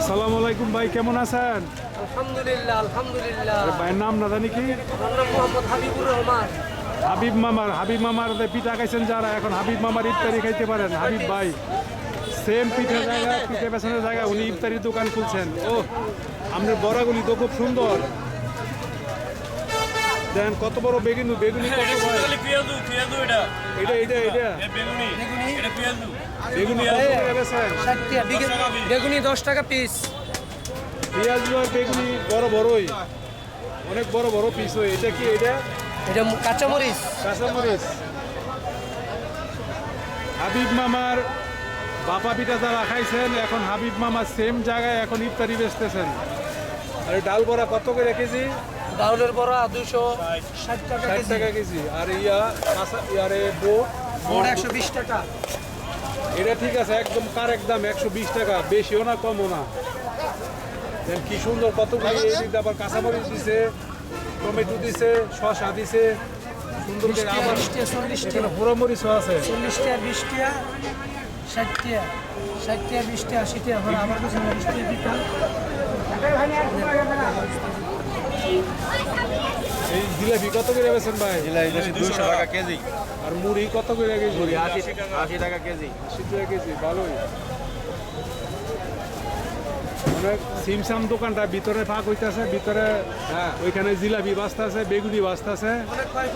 আসসালামু আলাইকুম ভাই কেমন আছেন? আলহামদুলিল্লাহ আলহামদুলিল্লাহ। ভাইয়ের নাম না জানি কি? মোহাম্মদ হাবিবুর রহমান। হাবিব মামার হাবিব মামার পিঠা খাইছেন যারা এখন হাবিব মামার ইফতারি খাইতে পারেন। হাবিব ভাই সেম পিঠা জায়গা পিঠে পেছনের জায়গা উনি ইফতারির দোকান খুলছেন। ও আমাদের বড়াগুলি তো খুব সুন্দর। দেন কত বড় বেগুনি বেগুনি কত? পেঁয়াজু পেঁয়াজু এটা। এটা এটা এটা। বেগুনি এটা পেঁয়াজু। বেগুনি দশ টাকা পিস পেঁয়াজ আর বেগুনি বড় বড়ই। অনেক বড় বড় পিস হয় এটা কি এটা? এটা কাঁচামরিচ। কাঁচামরিচ। হাবিব মামার বাপা পিঠা যারা খাইছেন এখন হাবিব মামার সেম জায়গায় এখন ইফতারি বেচতেছেন। আর ডাল বড়া কত করে কেজি? ডাউলের বড়া দুশো ষাট টাকা টাকা কেজি। আর ইয়া ইয়ারে বোট। একশো বিশ টাকা। এটা ঠিক আছে একদম কারেক্ট দাম একশো বিশ টাকা। বেশিও না কমও না। কি সুন্দর কতগুলি এই আবার কাঁচামরিচ দিছে টমেটো দিছে শসা দিছে। সুন্দর করে আবার এখানে হুড়োমরিচও আছে। চল্লিশ টাকা বিশ টাকা ষাট টাকা ষাট টাকা বিশ টাকা আশি টাকা আবার আমার কাছে দিতাম এই জিলাপি কত করে বেছেন ভাই? জিলাপি দুশো টাকা কেজি। আর মুড়ি কত করে কেজি? মুড়ি আশি আশি টাকা কেজি। আশি টাকা কেজি ভালোই। সিমসাম দোকানটা ভিতরে ফাঁক হইতাছে ভিতরে হ্যাঁ। ওইখানে জিলাপি বাস্তা আছে বেগুনি বাস্তা আছে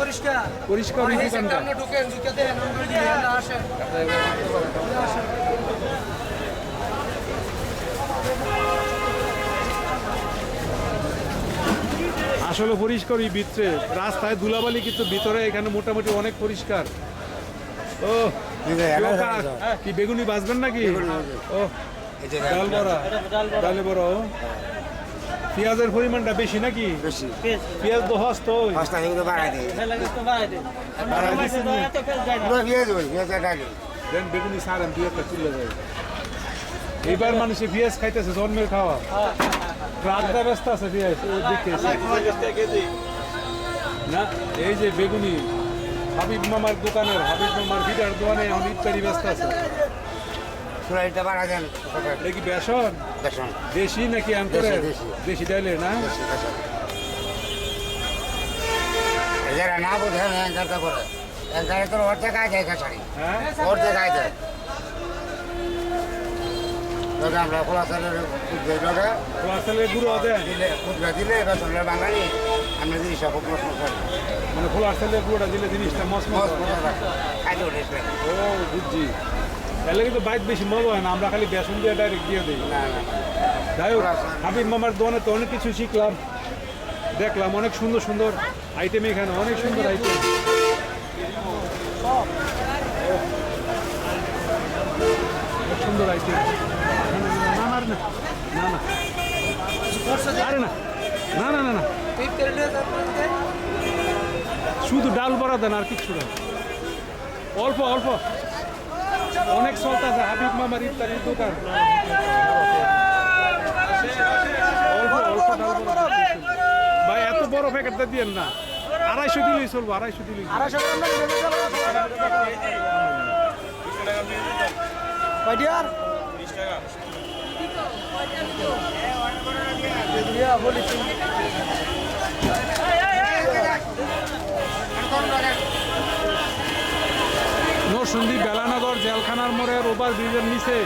পরিষ্কার। পরিষ্কার দোকানটা। আসলে পরিষ্কারই ভিতরে। রাস্তায় ধুলাবালি কিন্তু ভিতরে এখানে মোটামুটি অনেক পরিষ্কার। ও কি বেগুনি বাঁচবেন নাকি? ও ডাল বড়া। ডালে বড়। ও। পেঁয়াজের পরিমাণটা বেশি নাকি? বেশি। পেঁয়াজ তো দেন বেগুনি সারেন দুই একটা চলে যায় এইবার মানুষে পেঁয়াজ খাইতেছে জন্মের খাওয়া। রাতটা ব্যস্ত আছে ও দেখতেছে না এই যে বেগুনি হাবিব মামার দোকানের হাবিব মামার ভিটার দোকানে এখন ইত্যাদি ব্যস্ত আছে। সুরাইটা বাড়াই দেন এটা কি বেসন? বেসন। দেশি নাকি আন্তরের দেশি, ডাইলে না? যারা না বোঝে না এনকারটা করে। এনকারে তোর অর্ধেক আয় যায় খাসারি হ্যাঁ? অর্ধেক আয় যায় তবে আমরা খোলা চালের গুঁড়ো দিলে বাঙালি আমরা জিনিসটা খুব প্রশ্ন করি। মানে গুঁড়োটা দিলে জিনিসটা খাইতে ও বুঝছি। তাহলে কিন্তু বাইক বেশি মজা হয় না আমরা খালি বেসন দিয়ে ডাইরেক্ট দিয়ে দিই। না না যাই হোক হাবিব মামার দোকানে তো অনেক কিছু শিখলাম দেখলাম অনেক সুন্দর সুন্দর আইটেম এখানে অনেক সুন্দর আইটেম সুন্দর আইটেম। না না না না না আরে না। শুধু ডাল বড়া দেন আর কিচ্ছু না। অল্প অল্প। অনেক চলতেছে হাবিব মামার ইফতারির দোকান। অল্প অল্প ডাল বড়া ভাই এত বড় প্যাকেটটা দিয়েন না। আড়াইশো দিলেই চলবো আড়াইশো দিলেই চলবো। কয় টাকার? দিয়া বলি তুমি। নরসিংদী বেলানগর জেলখানার মোড়ের ওভার ব্রিজের নিচে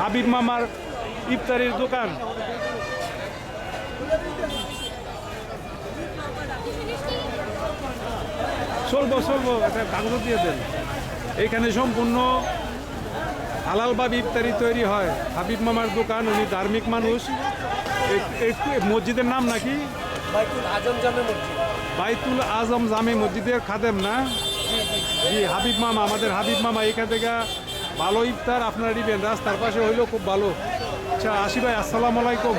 হাবিব মামার ইফতারির দোকান চলবো চলবো, একটা কাগজ দিয়ে দেন এইখানে সম্পূর্ণ হালালভাবে ইফতারি তৈরি হয়। হাবিব মামার দোকান উনি ধার্মিক মানুষ। মসজিদের নাম নাকি? বাইতুল আজম জামে মসজিদের খাদেম না? জি হাবিব মামা আমাদের হাবিব মামা এখান থেকে ভালো ইফতার আপনার দিবেন রাস্তার পাশে হইলেও খুব ভালো। আচ্ছা আসি ভাই আসসালামু আলাইকুম।